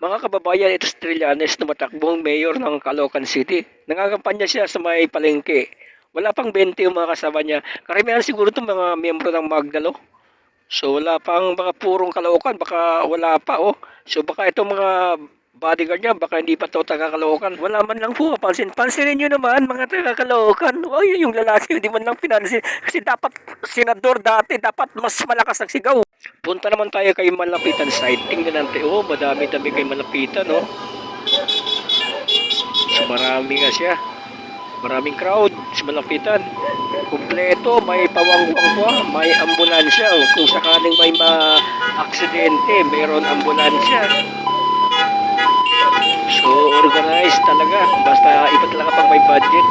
Mga kababayan, ito si Trillanes na matakbong mayor ng Caloocan City. Nangagampanya siya sa may palengke. Wala pang 20 yung mga kasama niya. Karamihan siguro itong mga miyembro ng Magdalo. So wala pang mga purong Caloocan, baka wala pa oh. So baka itong mga bodyguard niya, baka hindi pa to taga Caloocan. Wala man lang po, pansin. Pansinin niyo naman mga taga Caloocan. Yun yung lalaki, hindi man lang pinansin. Kasi dapat senador dati, dapat mas malakas ang sigaw. Punta naman tayo kay Malapitan side. Tingnan natin, oh, madami-dami kay Malapitan, oh. So, marami nga siya. Maraming crowd sa Malapitan. Kumpleto, may pawangwang pa, may ambulansya. Oh. Kung sakaling may ma-aksidente, mayroon ambulansya. So, organized talaga. Basta iba talaga pang may budget.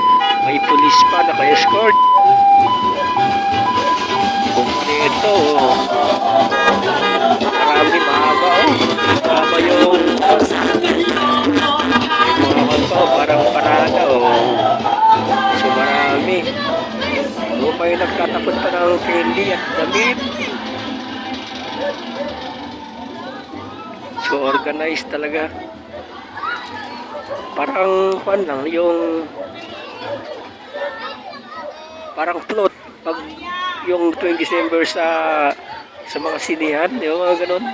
May pulis pa, naka-escort. Kumpleto, oh. Marami mahaba oh. Mahaba yung yung mga kanto, parang parada oh. So marami. Oh, may nagtatapon pa ng candy at damit. So organized talaga. Parang pan lang yung parang float pag yung 20 December sa sa mga sinihan, yung mga ganun.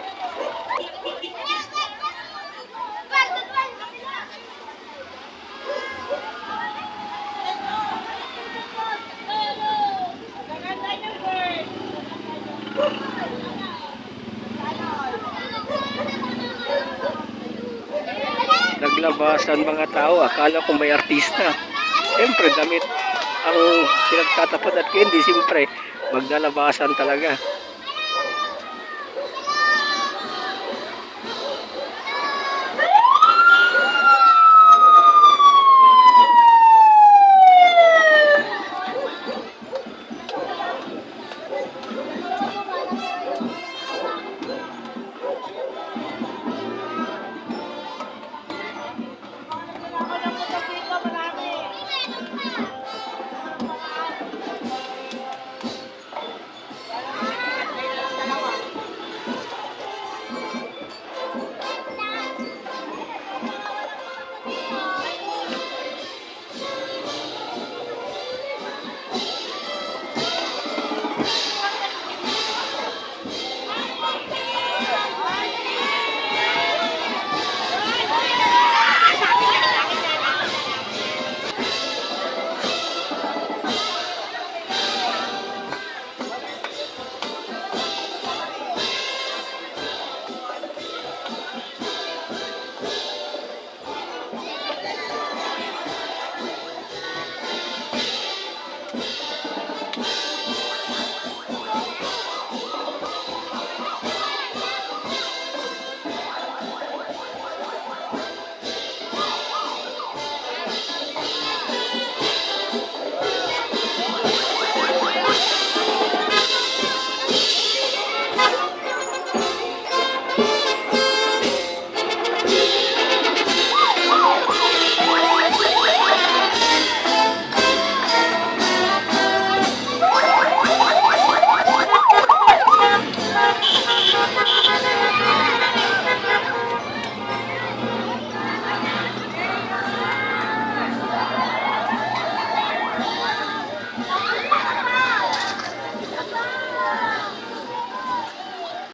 Naglabasan mga tao, akala ko may artista. Siyempre, damit ang pinagtatapad at candy, siyempre, maglalabasan talaga.